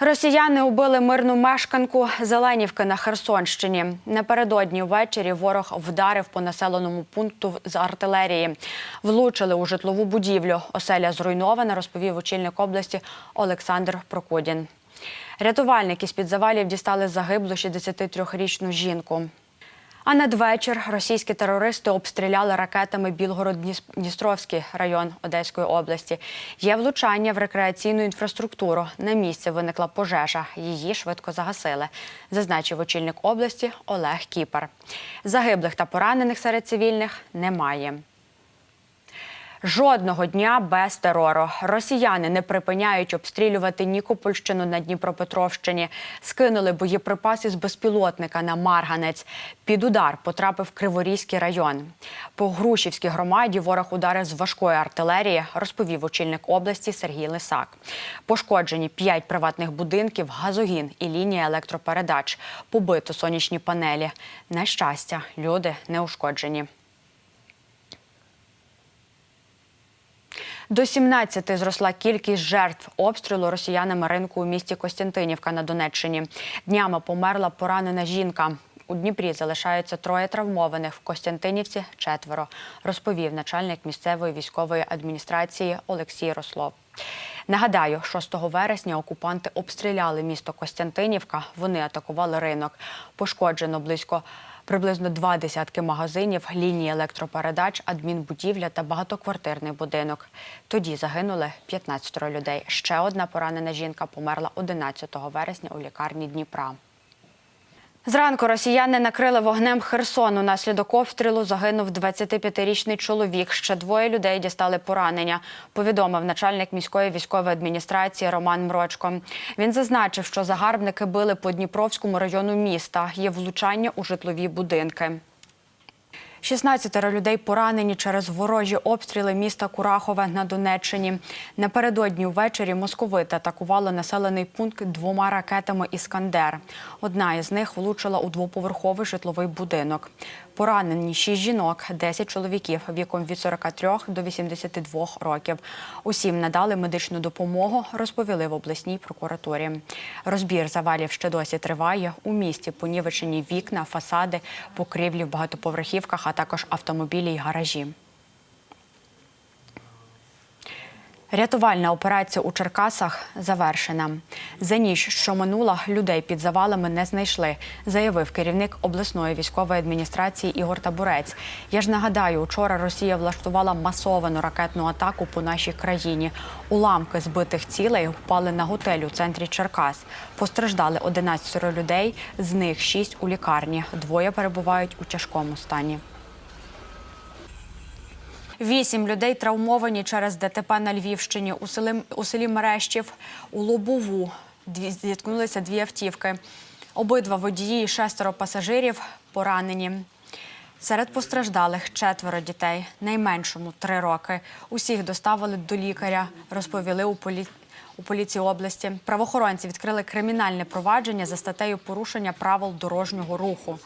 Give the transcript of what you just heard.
Росіяни убили мирну мешканку Зеленівки на Херсонщині. Напередодні ввечері ворог вдарив по населеному пункту з артилерії. Влучили у житлову будівлю. Оселя зруйнована, розповів очільник області Олександр Прокудін. Рятувальники з-під завалів дістали загиблу 63-річну жінку. А надвечір російські терористи обстріляли ракетами Білгород-Дністровський район Одеської області. Є влучання в рекреаційну інфраструктуру. На місці виникла пожежа. Її швидко загасили, зазначив очільник області Олег Кіпер. Загиблих та поранених серед цивільних немає. Жодного дня без терору. Росіяни не припиняють обстрілювати Нікопольщину на Дніпропетровщині. Скинули боєприпаси з безпілотника на Марганець. Під удар потрапив Криворізький район. По Грушівській громаді ворог ударив з важкої артилерії, розповів очільник області Сергій Лисак. Пошкоджені п'ять приватних будинків, газогін і лінія електропередач. Побито сонячні панелі. На щастя, люди не ушкоджені. До 17 зросла кількість жертв обстрілу росіянами ринку у місті Костянтинівка на Донеччині. Днями померла поранена жінка. У Дніпрі залишаються троє травмованих, в Костянтинівці четверо, розповів начальник місцевої військової адміністрації Олексій Рослов. Нагадаю, 6 вересня окупанти обстріляли місто Костянтинівка. Вони атакували ринок. Пошкоджено близько приблизно два десятки магазинів, лінії електропередач, адмінбудівля та багатоквартирний будинок. Тоді загинули 15 людей. Ще одна поранена жінка померла 11 вересня у лікарні Дніпра. Зранку росіяни накрили вогнем Херсон. Унаслідок обстрілу загинув 25-річний чоловік. Ще двоє людей дістали поранення. Повідомив начальник міської військової адміністрації Роман Мрочко. Він зазначив, що загарбники били по Дніпровському району міста. Є влучання у житлові будинки. 16 людей поранені через ворожі обстріли міста Курахове на Донеччині. Напередодні ввечері московити атакували населений пункт двома ракетами «Іскандер». Одна із них влучила у двоповерховий житловий будинок. Поранені 6 жінок, 10 чоловіків віком від 43 до 82 років. Усім надали медичну допомогу, розповіли в обласній прокуратурі. Розбір завалів ще досі триває. У місті понівечені вікна, фасади, покрівлі в багатоповерхівках, а також автомобілі й гаражі. Рятувальна операція у Черкасах завершена. За ніч, що минула, людей під завалами не знайшли, заявив керівник обласної військової адміністрації Ігор Табурець. Я ж нагадаю, учора Росія влаштувала масовану ракетну атаку по нашій країні. Уламки збитих цілей впали на готель у центрі Черкас. Постраждали 11 людей, з них 6 у лікарні. Двоє перебувають у тяжкому стані. Вісім людей травмовані через ДТП на Львівщині. У селі, у селі Мерещів у Лобову дві, зіткнулися дві автівки. Обидва водії і шестеро пасажирів поранені. Серед постраждалих четверо дітей, найменшому три роки. Усіх доставили до лікаря, розповіли у полі... у поліції області. Правоохоронці відкрили кримінальне провадження за статтею порушення правил дорожнього руху.